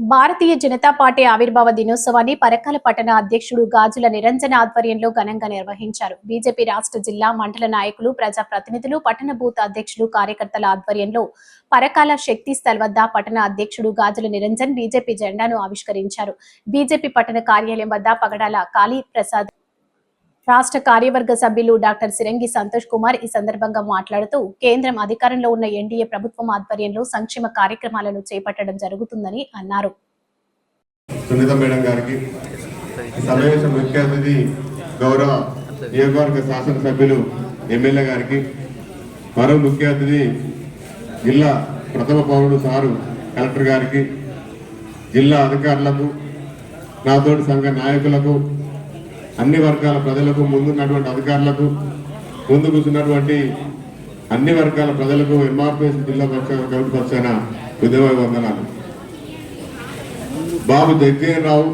Bharatiya Janata party ఆవిర్భావ దినోత్సవాన్ని పరకాల పట్టణ అధ్యక్షుడు గాజుల నిరంజన ఆధ్వర్యంలో ఘనంగా నిర్వహించారు. బీజేపీ రాష్ట్ర జిల్లా మండల నాయకులు ప్రజా ప్రతినిధులు పట్టణ బూత్ అధ్యక్షులు కార్యకర్తల ఆధ్వర్యంలో పరకాల శక్తి స్థల్ వద్ద పట్టణ అధ్యక్షుడు గాజుల నిరంజన్ బీజేపీ జెండాను ఆవిష్కరించారు. బీజేపీ పట్టణ కార్యాలయం వద్ద పగడాల కాళీ ప్రసాద్ రాష్ట్ర కార్యవర్గ సభ్యులు డాక్టర్ సిరంగి సంతోష్ కుమార్ ఈ సందర్భంగా మాట్లాడుతూ కేంద్రం అధికారంలో ఉన్న ఎన్డీఏ ప్రభుత్వం ఆధ్వర్యంలో సంక్షేమ కార్యక్రమాలను చేపట్టడం జరుగుతుందని అన్నారు. సునీత మేడం గారికి సమావేశం ముఖ్య అతిథి గౌరవ నియోజకవర్గ శాసనసభ్యులు ఎమ్మెల్యే గారికి మరో ముఖ్య అతిథి జిల్లా ప్రథమ పౌరుడు సారు కలెక్టర్ గారికి జిల్లా అధికారులకు నాతోటి సంఘ నాయకులకు అన్ని వర్గాల ప్రజలకు ముందున్నటువంటి అధికారులకు ముందు కూర్చున్నటువంటి అన్ని వర్గాల ప్రజలకు ఎంఆర్పిఎస్ జిల్లా పక్ష కమిటీ పక్షాన ఉద్యమ వందనాలు. బాబు జగ్గయ్యరావు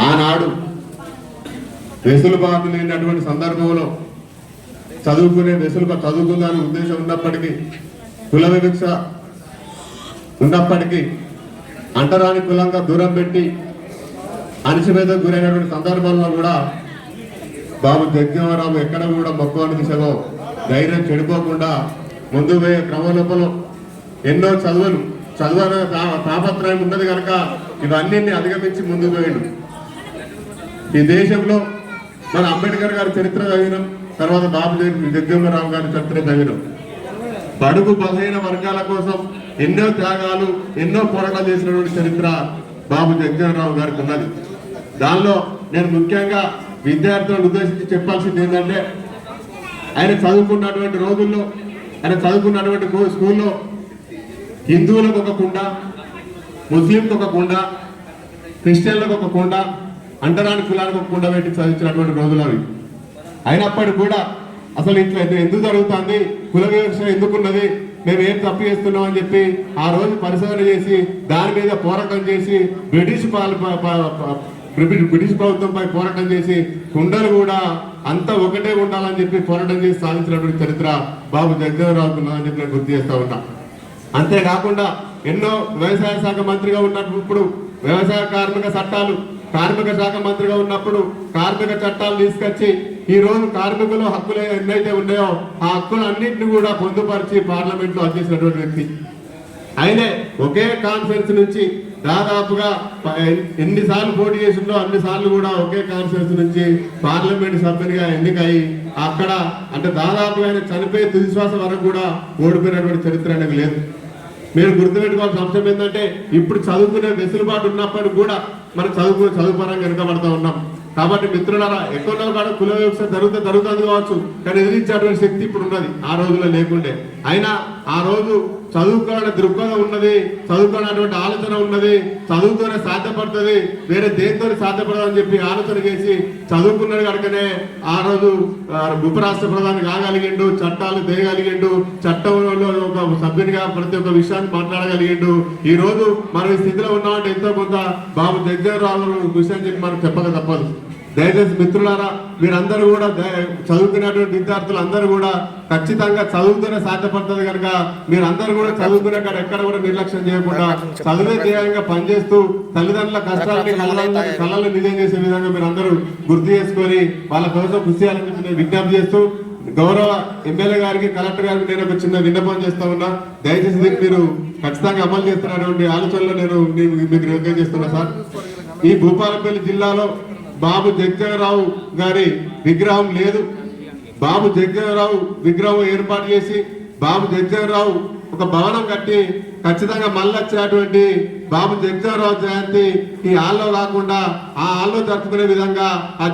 ఆనాడు వెసులుబాటు లేనటువంటి సందర్భంలో చదువుకునే వెసులు చదువుకుందాని ఉద్దేశం ఉన్నప్పటికీ కుల వివక్ష ఉన్నప్పటికీ అంటరాని కులంగా దూరం పెట్టి అణిచివేతకు గురైనటువంటి సందర్భంలో కూడా బాబు జగ్గరావు ఎక్కడ కూడా మొక్కవాని దిశలో ధైర్యం చెడిపోకుండా ముందు పోయే క్రమంలో ఎన్నో చదువులు చదువు తాపత్రయం ఉన్నది కనుక ఇవన్నీ అధిగమించి ముందు పోయాడు. ఈ దేశంలో మన అంబేద్కర్ గారి చరిత్ర చదివినాం తర్వాత బాబు జగ్గరావు గారి చరిత్ర చదివినాం బడుగు బలహీన వర్గాల కోసం ఎన్నో త్యాగాలు ఎన్నో పోరాటాలు చేసినటువంటి చరిత్ర బాబు జగన్రావు గారికి ఉన్నది. దానిలో నేను ముఖ్యంగా విద్యార్థులను ఉద్దేశించి చెప్పాల్సింది ఏంటంటే ఆయన చదువుకున్నటువంటి రోజుల్లో ఆయన చదువుకున్నటువంటి స్కూల్లో హిందువులకు ఒక కుండ ముస్లింలకు ఒక కుండ క్రిస్టియన్లకు ఒక కుండ అంటరాని కులానికి ఒక కుండ పెట్టి చదివించినటువంటి రోజులు అవి. అయినప్పటికీ కూడా అసలు ఇట్లా ఎందుకు జరుగుతుంది? కుల వివక్ష ఎందుకున్నది? మేము ఏం తప్పు చేస్తున్నాం అని చెప్పి ఆ రోజు పరిశోధన చేసి దాని మీద పోరాటం చేసి బ్రిటిష్ పాల బ్రిటిష్ బ్రిటిష్ ప్రభుత్వంపై పోరాటం చేసి కుండలు కూడా అంతా ఒకటే ఉండాలని చెప్పి పోరాటం చేసి సాధించినటువంటి చరిత్ర బాబు జగదేవరావుకు అని చెప్పి నేను గుర్తు చేస్తా ఉంటా అంతేకాకుండా ఎన్నో వ్యవసాయ శాఖ మంత్రిగా ఉన్నప్పుడు వ్యవసాయ కార్మిక చట్టాలు కార్మిక శాఖ మంత్రిగా ఉన్నప్పుడు కార్మిక చట్టాలు తీసుకొచ్చి ఈ రోజు కార్మికుల హక్కులు ఎన్నైతే ఉన్నాయో ఆ హక్కులు అన్నింటిని కూడా పొందుపరిచి పార్లమెంట్లో అందించినటువంటి వ్యక్తి. ఆయనే ఒకే కాన్ఫరెన్స్ నుంచి దాదాపుగా ఎన్నిసార్లు పోటీ చేసిందో అన్ని సార్లు కూడా ఒకే కాన్స్టిట్యూన్సీ నుంచి పార్లమెంట్ సభ్యునిగా ఎన్నికయి అక్కడ అంటే దాదాపుగా ఆయన చనిపోయే తుదిశ్వాస వరకు కూడా ఓడిపోయినటువంటి చరిత్ర అనేది లేదు. మీరు గుర్తుపెట్టుకోవాల్సిన అంశం ఏంటంటే ఇప్పుడు చదువుకునే వెసులుబాటు ఉన్నప్పటికీ కూడా మనం చదువుకునే చదువు పరంగా వెనుకబడతా ఉన్నాం. కాబట్టి మిత్రులారా ఎక్కడో కాడ కుల వ్యవస్థ జరుగుతూ జరుగుతుంది కావచ్చు కానీ ఎదిరించేటువంటి శక్తి ఇప్పుడు ఉన్నది ఆ రోజుల్లో లేకుండే. అయినా ఆ రోజు చదువుకోవడానికి దృక్పథం ఉన్నది చదువుకోవాలనేటువంటి ఆలోచన ఉన్నది చదువుతోనే సాధ్యపడుతుంది వేరే దేనితో సాధ్యపడదు అని చెప్పి ఆలోచన చేసి చదువుకున్నాడు కనుకనే ఆ రోజు ఉపరాష్ట్ర ప్రధాని కాగలిగిండు చట్టాలు తేయగలిగిండు చట్టంలో ఒక సభ్యునిగా ప్రతి ఒక్క విషయాన్ని మాట్లాడగలిగిండు. ఈ రోజు మనం ఈ స్థితిలో ఉన్నామంటే ఎంతో కొంత బాబు జగ్జరావు విషయం చెప్పి మనం చెప్పక తప్పదు. దయచేసి మిత్రులారా మీరందరూ కూడా చదువుకునేటువంటి విద్యార్థులు అందరూ కూడా ఖచ్చితంగా చదువుతూనే సాధ్యపడుతుంది కనుక మీరందరూ కూడా చదువుకునే కాడ ఎక్కడ కూడా నిర్లక్ష్యం చేయకుండా చదువే ధ్యేయంగా పనిచేస్తూ తల్లిదండ్రుల కష్టాలని కళలను కళలను నిజం చేసే విధంగా మీరు అందరూ గుర్తు చేసుకొని వాళ్ళ కోసం కృషి చేయాలని విజ్ఞప్తి చేస్తూ గౌరవ ఎమ్మెల్యే గారికి కలెక్టర్ గారికి నేను ఒక చిన్న విన్నపం చేస్తా ఉన్నా. దయచేసి మీరు ఖచ్చితంగా అమలు చేస్తున్నటువంటి ఆలోచనలో నేను మీకు రికమెండ్ చేస్తున్నా సార్. ఈ భూపాలపల్లి జిల్లాలో బాబు జగ్గరావు గారి విగ్రహం లేదు. బాబు జగ్గరావు విగ్రహం ఏర్పాటు చేసి బాబు జగ్గరావు ఒక భవనం కట్టి ఖచ్చితంగా మళ్ళొచ్చేటువంటి బాబు జగ్గరావు జయంతి ఈ హాల్లో కాకుండా ఆ హాల్లో జరుపుకునే విధంగా ఆ